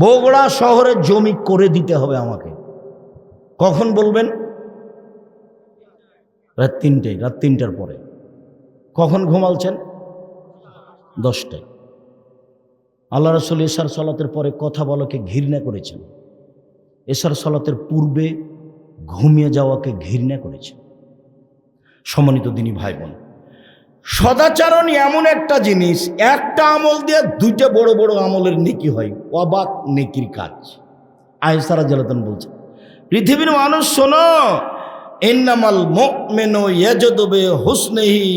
বগুড়া শহরে জমি করে দিতে হবে আমাকে। কখন বলবেন? রাত তিনটে, রাত তিনটার পরে। কখন ঘুমালছেন? দশটায়। আল্লাহ রসুল এশার সলাতের পরে কথা বলাকে ঘৃণা করেছেন। এশার সলাতের পূর্বে ঘুমিয়ে যাওয়াকে ঘৃণা করেছেন। সম্মানিত দিনী ভাই বোন সদাচারণ এমন একটা জিনিস, একটা আমল দিয়ে দুইটা বড় বড় আমলের নেকি হয়, অবাক নেকির কাজ। আয়সারা জালাতন বলছে, পৃথিবীর মানুষ শোনো এন্নামাল মেনো ইয়াজদবে হুসনেহি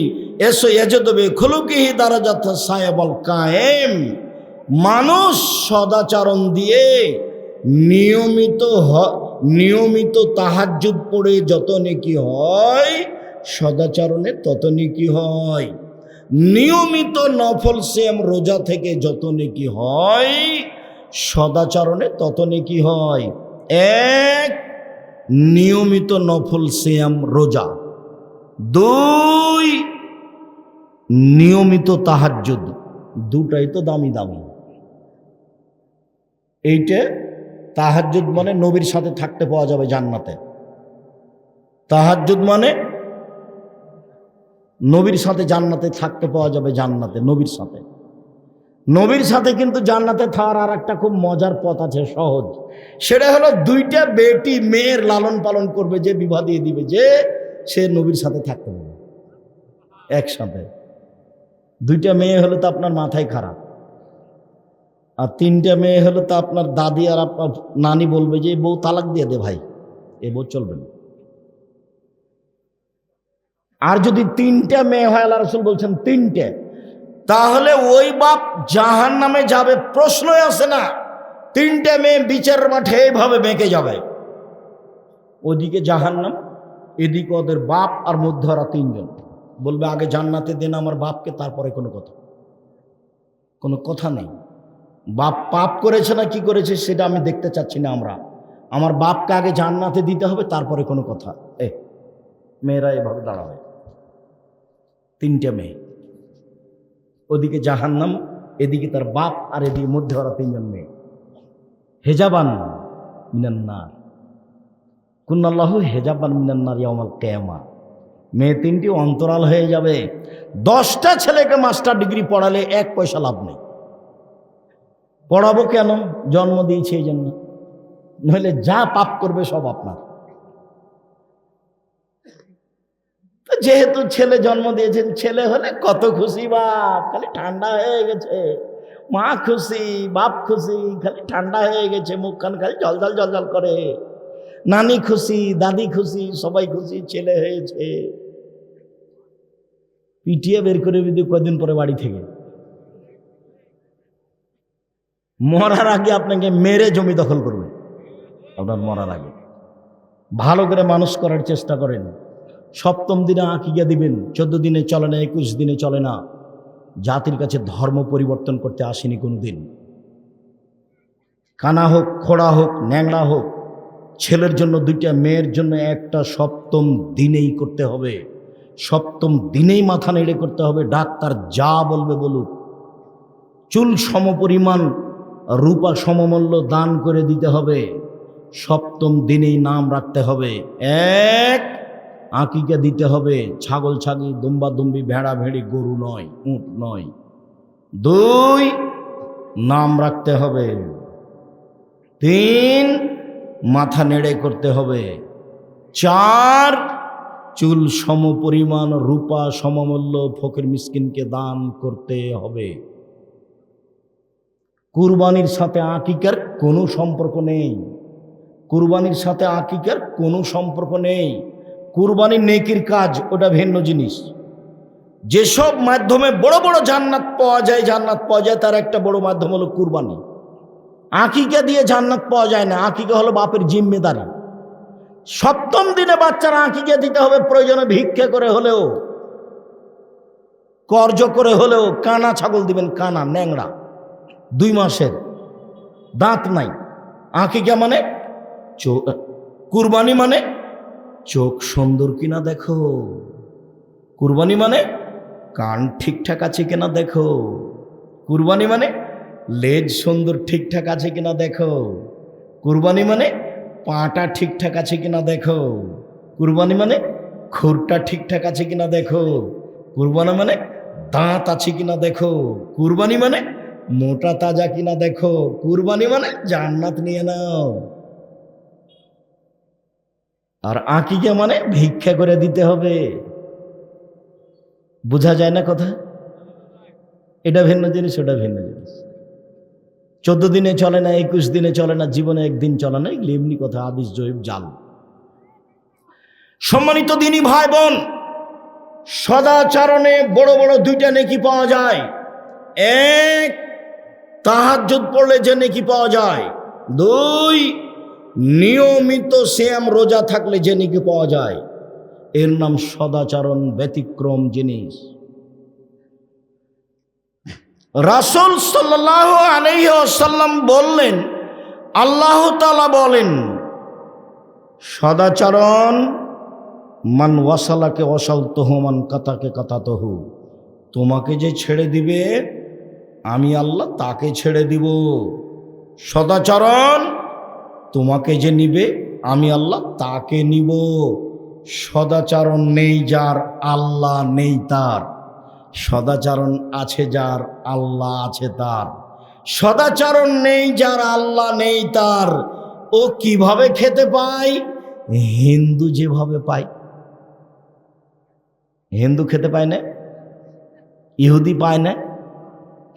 এসো ইয়াজদবে খুলুকিহি দ্বারা যথা সাহেবল কায়েম। মানুষ সদাচরণ দিয়ে নিয়মিত নিয়মিত তাহাজ্জুদ পড়ে যত নেকি হয় সদাচরণে তত নেকি হয়? নিয়মিত নফল সেম রোজা থেকে যত নেকি হয়, সদাচরণে তত নেকি হয়? এক, নিয়মিত নফল সেম রোজা। দুই, নিয়মিত তাহাজ্জুদ। দুটাই তো দামি দামি। এইটা তাহাজ্জুদ মানে নবীর সাথে থাকতে পাওয়া যাবে জান্নাতে। তাহাজ্জুদ মানে নবীর সাথে জান্নাতে থাকতে পাওয়া যাবে জান্নাতে, নবীর সাথে। নবীর সাথে কিন্তু জান্নাতে থাকার আর একটা খুব মজার পথ আছে, সহজ। সেটা হলো দুইটা বেটি মেয়ের লালন পালন করবে, যে বিবাহ দিয়ে দিবে, যে সে নবীর সাথে থাকতে পারবে। একসাথে। দুইটা মেয়ে হলে তো আপনার মাথায় খারাপ। আর তিনটা মেয়ে হলে তো আপনার দাদি আর আপনার নানি বলবে যে বউ তালাক দিয়ে দে ভাই। এ বউ চলবে না। আর যদি তিনটা মেয়ে হয়, আল্লাহ রসুল বলছেন তিনটে। তাহলে ওই বাপ জাহান নামে যাবে, প্রশ্নই আসে না। তিনটে মেয়ে বিচার মাঠে এইভাবে বেঁকে যাবে। ওদিকে জাহান্নাম, এদিকে ওদের বাপ আর মধ্যে ওরা তিনজন। বলবে, আগে জান্নাতে দেন আমার বাপকে, তারপরে কোনো কথা। কোনো কথা নেই। বাপ পাপ করেছে না কি করেছে, সেটা আমি দেখতে চাচ্ছি না আমরা। আমার বাপকে আগে জান্নাতে দিতে হবে, তারপরে কোনো কথা। এ মেয়েরা এভাবে দাঁড়াবে। তিনটে মেয়ে। ওদিকে জাহান্নাম, এদিকে তার বাপ, আর এদিকে মধ্যে ওরা তিনজন মেয়ে। হেজাবান মিনান্নার কুন্নাল্লাহ হেজাবান মিনান্নার ইয়ামাল কেয়ামা। মেয়ে তিনটি অন্তরাল হয়ে যাবে। দশটা ছেলেকে মাস্টার ডিগ্রি পড়ালে এক পয়সা লাভ নেই। পড়াবো কেন? জন্ম দিয়েছে এই জন্য। নইলে যা পাপ করবে সব আপনার। তো যেহেতু ছেলে জন্ম দিয়েছেন, ছেলে হলে কত খুশি বাপ খালি ঠান্ডা হয়ে গেছে। মা খুশি, বাপ খুশি, খালি ঠান্ডা হয়ে গেছে, মুখখান খালি জলজল জলজল করে। নানি খুশি, দাদি খুশি, সবাই খুশি, ছেলে হয়েছে। পিটিয়ে বের করে দিদি কদিন পরে বাড়ি থেকে। মরার আগে আপনাকে মেরে জমি দখল করবে। আপনার মরার আগে। ভালো করে মানুষ করার চেষ্টা করেন। সপ্তম দিনে আঁকিয়া দিবেন, চোদ্দ দিনে চলে না, একুশ দিনে চলে না। জাতির কাছে ধর্ম পরিবর্তন করতে আসেনি কোনো দিন কানা হোক, খোড়া হোক, ন্যাংড়া হোক, ছেলের জন্য দুইটা, মেয়ের জন্য একটা সপ্তম দিনেই করতে হবে। সপ্তম দিনেই মাথা নেড়ে করতে হবে, ডাক্তার যা বলবে বলুক। চুল সমপরিমাণ রূপা সমমূল্য দান করে দিতে হবে। সপ্তম দিনেই নাম রাখতে হবে। এক আঁকিকে দিতে হবে। ছাগল ছাগি, দুম্বা দুম্বি, ভেড়া ভেড়ি, গরু নয়, উঁট নয়। দুই, নাম রাখতে হবে। তিন, মাথা নেড়ে করতে হবে। চার, চুল সমপরিমাণ রূপা সমমূল্য, ফকির মিসকিনকে দান করতে হবে। কুরবানির সাথে আকিকার কোনো সম্পর্ক নেই। কুরবানির সাথে আকিকার কোনো সম্পর্ক নেই। কুরবানির নেকির কাজ, ওটা ভিন্ন জিনিস। যেসব মাধ্যমে বড় বড় জান্নাত পাওয়া যায়, জান্নাত পাওয়া যায়, তার একটা বড় মাধ্যম হলো কুরবানি। আকিকা দিয়ে জান্নাত পাওয়া যায় না, আকিকা হলো বাপের জিম্মেদারি। সপ্তম দিনে বাচ্চারা আঁকিকে দিতে হবে, প্রয়োজনে ভিক্ষে করে হলেও, কর্জ করে হলেও, কানা ছাগল দিবেন, কানা ন্যাংরা দুই মাসের, দাঁত নাই। আঁকিকা মানে কুরবানি মানে চোখ সুন্দর কিনা দেখো? কুরবানি মানে কান ঠিকঠাক আছে কিনা দেখো? কুরবানি মানে লেজ সুন্দর ঠিকঠাক আছে কিনা দেখো? কুরবানি মানে পাটা ঠিকঠাক আছে কিনা দেখো? কুরবানি মানে খুরটা ঠিকঠাক আছে কিনা দেখো? কুরবানি মানে দাঁত আছে কিনা দেখো? কুরবানি মানে মোটা তাজা কিনা দেখো? কুরবানি মানে জান্নাত নিয়ে নাও। আর আঁকিকে মানে ভিক্ষা করে দিতে হবে। বোঝা যায় না কথা? এটা ভিন্ন জিনিস, ওটা ভিন্ন জিনিস। চোদ্দ দিনে চলে না, একুশ দিনে চলে না, জীবনে একদিন চলে না, এগুলি এমনি কথা, আদিস জৈব জাল। সম্মানিত দিনী ভাই বোন, সদাচরণে বড় বড় দুইটা নেকি পাওয়া যায়। এক, তাহাজ্জুদ পড়লে যে নেকি পাওয়া যায়। দুই নিয়মিত শ্যাম রোজা থাকলে যে নেকি পাওয়া যায়, এর নাম সদাচরণ ব্যতিক্রম জিনিস। রাসুল সাল্লাহ আলহ্লাম বললেন, আল্লাহ তালা বলেন, সদাচরণ মান ওয়াসালাকে অসাল তহমান কাতাকে কাতা তহু তোমাকে যে ছেড়ে দিবে, আমি আল্লাহ তাকে ছেড়ে দিব। সদাচরণ তোমাকে যে নিবে, আমি আল্লাহ তাকে নিব। সদাচরণ নেই যার আল্লাহ নেই তার। সদাচারণ আছে যার আল্লাহ আছে তার। সদাচরণ নেই যার আল্লাহ নেই তার। ও কীভাবে খেতে পায়? হিন্দু যেভাবে পায়। হিন্দু খেতে পায় না? ইহুদি পায় না?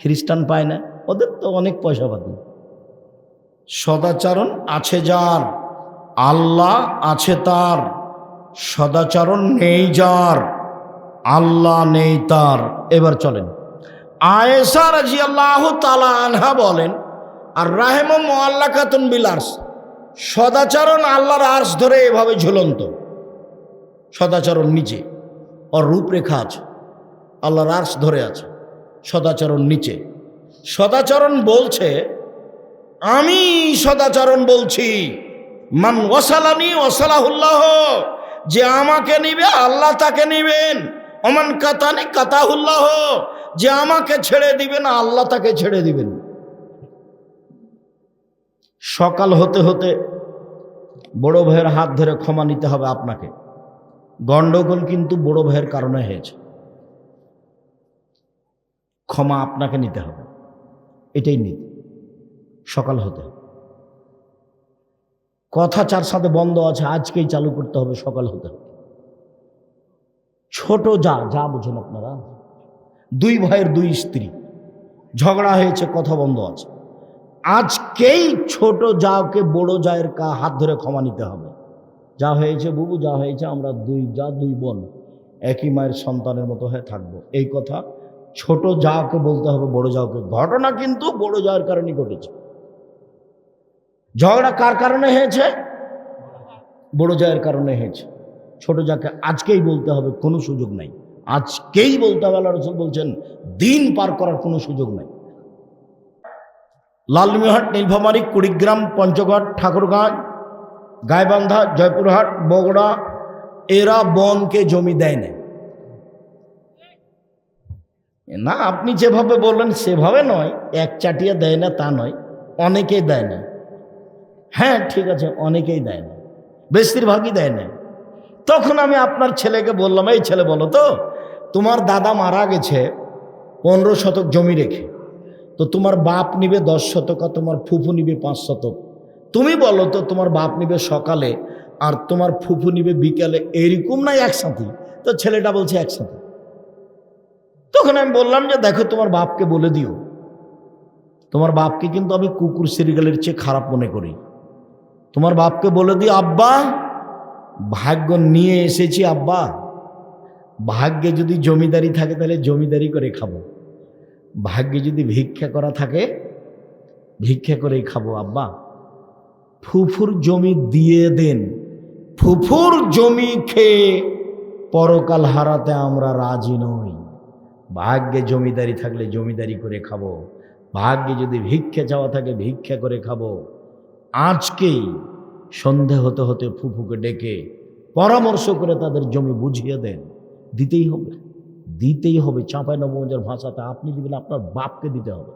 খ্রিস্টান পায় না? ওদের তো অনেক পয়সা পাতি সদাচরণ আছে যার, আল্লাহ আছে তার, সদাচরণ নেই যার, আল্লাহ নেই তার। এবার চলেন। আয়েসা রাজি আল্লাহ তালা আনহা বলেন, আর রাহেম মোয়াল্লা খাতুন বিলার্স সদাচরণ আল্লাহর আর্স ধরে এভাবে ঝুলন্ত। সদাচরণ নিচে। ওর রূপরেখা আছে। আল্লাহর আর্স ধরে আছে। সদাচরণ নিচে। সদাচরণ বলছে আমি সদাচরণ বলছি, মান ওসালানি ওসালাহুল্লাহ যে আমাকে নিবে, আল্লাহ তাকে নিবেন। অমান কাতানি কাতাহুল্লাহ, যে আমাকে ছেড়ে দিবেন, আল্লাহ তাকে ছেড়ে দিবেন। সকাল হতে হতে বড় ভাইয়ের হাত ধরে ক্ষমা নিতে হবে আপনাকে। গন্ডগোল কিন্তু বড় ভাইয়ের কারণে হয়েছে। ক্ষমা আপনাকে নিতে হবে। এটাই নীতি। সকাল হতে কথা চার সাথে বন্ধ আছে, আজকেই চালু করতে হবে, সকাল হতে ছোট যা যা বুঝেন আপনারা। দুই ভাইয়ের দুই স্ত্রী, ঝগড়া হয়েছে, কথা বন্ধ আছে। আজকেই ছোট যাওকে বড় জায়ের কা হাত ধরে ক্ষমা নিতে হবে। যা হয়েছে বুবু, যা হয়েছে আমরা দুই যা, দুই বোন একই মায়ের সন্তানের মতো হয়ে থাকব। এই কথা ছোট যাওকে বলতে হবে, বড় যাওকে। ঘটনা কিন্তু বড় যাওয়ার কারণেই ঘটেছে। ঝগড়া কার কারণে হয়েছে? বড় জায়ের কারণে হয়েছে। ছোট যাকে আজকেই বলতে হবে, কোনো সুযোগ নাই। আজকেই বলতে হবে, আল্লাহ রসুল বলছেন, দিন পার করার কোনো সুযোগ নাই। লালমিহাট নীলফামারী, কুড়িগ্রাম, পঞ্চগড়, ঠাকুরগাঁও, গাইবান্ধা, জয়পুরহাট, বগুড়া, এরা বনকে জমি দেয় না না, আপনি যেভাবে বললেন সেভাবে নয়, এক চাটিয়া দেয় না তা নয় অনেকেই দেয় না হ্যাঁ ঠিক আছে, অনেকেই দেয় না। বেশিরভাগই দেয় না। তখন আমি আপনার ছেলেকে বললাম, এই ছেলে বলো তো, তোমার দাদা মারা গেছে পনেরো শতক জমি রেখে। তো তোমার বাপ নিবে দশ শতক আর তোমার ফুফু নিবে পাঁচ শতক। তুমি বলো তো, তোমার বাপ নিবে সকালে আর তোমার ফুফু নিবে বিকালে, এরকম নাই একসাথে? তো ছেলেটা বলছে, একসাথে। তখন আমি বললাম যে, দেখো, তোমার বাপকে বলে দিও। তোমার বাপকে কিন্তু আমি কুকুর সিরিগালের চেয়ে খারাপ মনে করি। তোমার বাপকে বলে দিও আব্বা, ভাগ্য নিয়ে এসেছি, আব্বা। ভাগ্যে যদি জমিদারি থাকে, তাহলে জমিদারি করে খাব। ভাগ্যে যদি ভিক্ষা করা থাকে, ভিক্ষা করেই খাব, আব্বা। ফুফুর জমি দিয়ে দেন। ফুফুর জমি খেয়ে পরকাল হারাতে আমরা রাজি নই। ভাগ্যে জমিদারি থাকলে জমিদারি করে খাব। ভাগ্যে যদি ভিক্ষা চাওয়া থাকে, ভিক্ষা করে খাব। আজকেই সন্ধে হতে হতে ফুফুকে ডেকে পরামর্শ করে তাদের জমি বুঝিয়ে দেন। দিতেই হবে দিতেই হবে। চাঁপাই নবমজার ভাষাতে আপনি দিবেন, আপনার বাপকে দিতে হবে।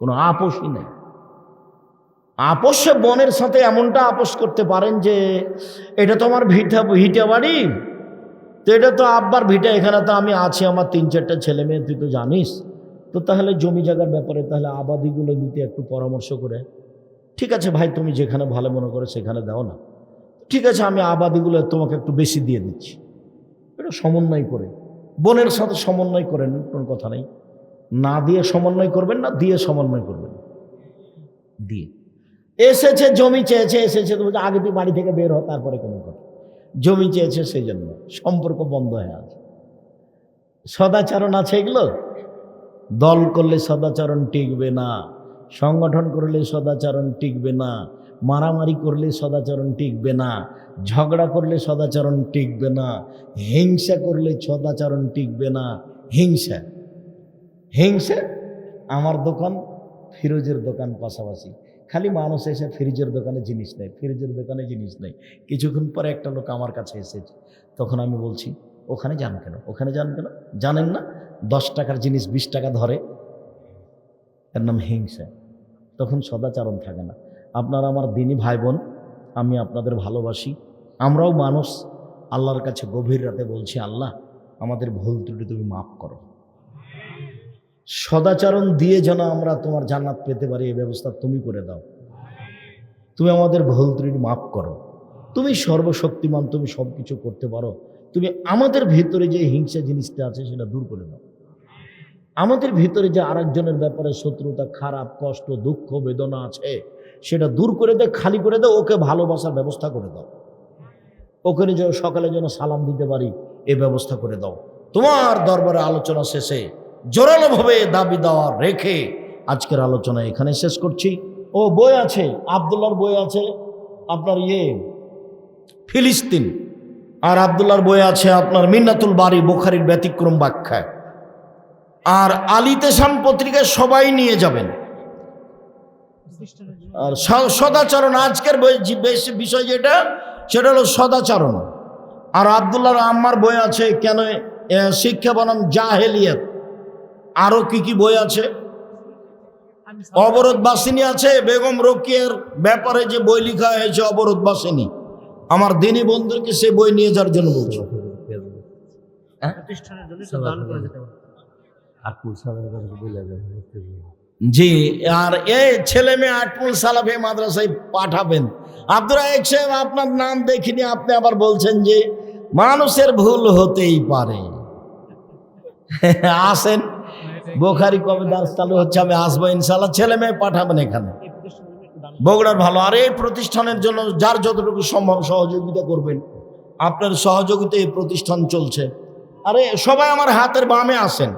কোনো আপোষই নেই। আপোষে বনের সাথে এমনটা আপোষ করতে পারেন যে, এটা তো আমার ভিটা ভিটা বাড়ি, তো এটা তো আব্বার ভিটা, এখানে তো আমি আছি, আমার তিন চারটা ছেলে মেয়ে, তুই তো জানিস। তো তাহলে জমি জায়গার ব্যাপারে তাহলে আবাদিগুলো নিতে একটু পরামর্শ করে। ঠিক আছে ভাই, তুমি যেখানে ভালো মনে করো সেখানে দাও না। ঠিক আছে, আমি আবাদিগুলো তোমাকে একটু বেশি দিয়ে দিচ্ছি। এটা সমন্বয় করে। বোনের সাথে সমন্বয় করেন, কোনো কথা নেই। না দিয়ে সমন্বয় করবেন না, দিয়ে সমন্বয় করবেন। দিয়ে। এসেছে, জমি চেয়েছে, এসেছে তো আগে তুই বাড়ি থেকে বের হ, তারপরে কোনো কথা। জমি চেয়েছে সেই জন্য সম্পর্ক বন্ধ হয়ে আছে। সদাচরণ আছে এগুলো? দল করলে সদাচরণ টিকবে না। সংগঠন করলে সদাচরণ টিকবে না, মারামারি করলে সদাচরণ টিকবে না, ঝগড়া করলে সদাচরণ টিকবে না, হিংসা করলে সদাচরণ টিকবে না, হিংসা। হিংসা? আমার দোকান ফিরোজের দোকান পাশাপাশি। খালি মানুষ এসে ফ্রিজের দোকানে জিনিস নেয়, ফ্রিজের দোকানে জিনিস নেই কিছুক্ষণ পরে একটা লোক আমার কাছে এসেছে। তখন আমি বলছি, ওখানে যান কেন? ওখানে যান কেন? জানেন না, দশ টাকার জিনিস বিশ টাকা ধরে। এর নাম হিংসা। তখন সদাচারণ থাকে না। আপনারা আমার দিনী ভাই বোন আমি আপনাদের ভালোবাসি। আমরাও মানুষ, আল্লাহর কাছে গভীর রাতে বলছি, আল্লাহ, আমাদের ভুল ত্রুটি তুমি মাফ করো। সদাচরণ দিয়ে যেন আমরা তোমার জান্নাত পেতে পারি, এই ব্যবস্থা তুমি করে দাও। তুমি আমাদের ভুল ত্রুটি মাফ করো। তুমি সর্বশক্তিমান, তুমি সব কিছু করতে পারো। তুমি আমাদের ভেতরে যে হিংসা জিনিসটা আছে, সেটা দূর করে দাও। আমাদের ভিতরে যে আরেকজনের ব্যাপারে শত্রুতা, খারাপ, কষ্ট, দুঃখ, বেদনা আছে, সেটা দূর করে দে, খালি করে দে, ওকে ভালোবাসার ব্যবস্থা করে দাও। ওখানে যেন সকালে যেন সালাম দিতে পারি, এ ব্যবস্থা করে দাও। তোমার দরবারে আলোচনা শেষে জোরালোভাবে দাবি দেওয়া রেখে আজকের আলোচনা এখানে শেষ করছি। ও বই আছে আবদুল্লার বই আছে, আপনার ইয়ে ফিলিস্তিন। আর আবদুল্লার বই আছে আপনার মিন্নাতুল বাড়ি বোখারির ব্যতিক্রম ব্যাখ্যায় আর আলিতেশান পত্রিকায় সবাই নিয়ে যাবেন। আর সদাচরণ আজকের বই বিষয় যেটা সেটা হলো সদাচরণ। আর আবদুল্লাহ আম্মার বই আছে কেন শিক্ষা বনাম জাহেলিয়ত। আরও কি কি বই আছে? অবরোধ বাসিনী আছে বেগম রোকিয়ার ব্যাপারে যে বই লেখা হয়েছে অবরোধ বাসিনী। আমার দিনী বন্ধুকে সে বই নিয়ে যাওয়ার জন্য বলছো। প্রতিষ্ঠানের জন্য জি, আর এই ছেলে মেয়ে আটমুল সালাফে মাদ্রাসায় পাঠাবেন। আব্দুর রায়েক সাহেব, আপনার নাম দেখিনি, আপনি আবার বলছেন যে মানুষের ভুল হতেই পারে। আসেন, বোখারি কবে দাস চালু হচ্ছে, আমি আসব ইনশাল্লাহ ছেলে মেয়ে পাঠাবেন এখানে। বগুড়ার ভালো, আর এই প্রতিষ্ঠানের জন্য যার যতটুকু সম্ভব সহযোগিতা করবেন, আপনার সহযোগিতা এই প্রতিষ্ঠান চলছে। আরে, সবাই আমার হাতের বামে আসেন।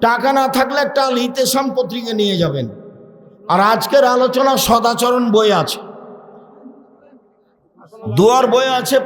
টাকা না থাকলে একটা লিতেশাম পত্রিকা নিয়ে যাবেন। আর আজকের আলোচনা সদাচরণ বই আছে। দুয়ার বই আছে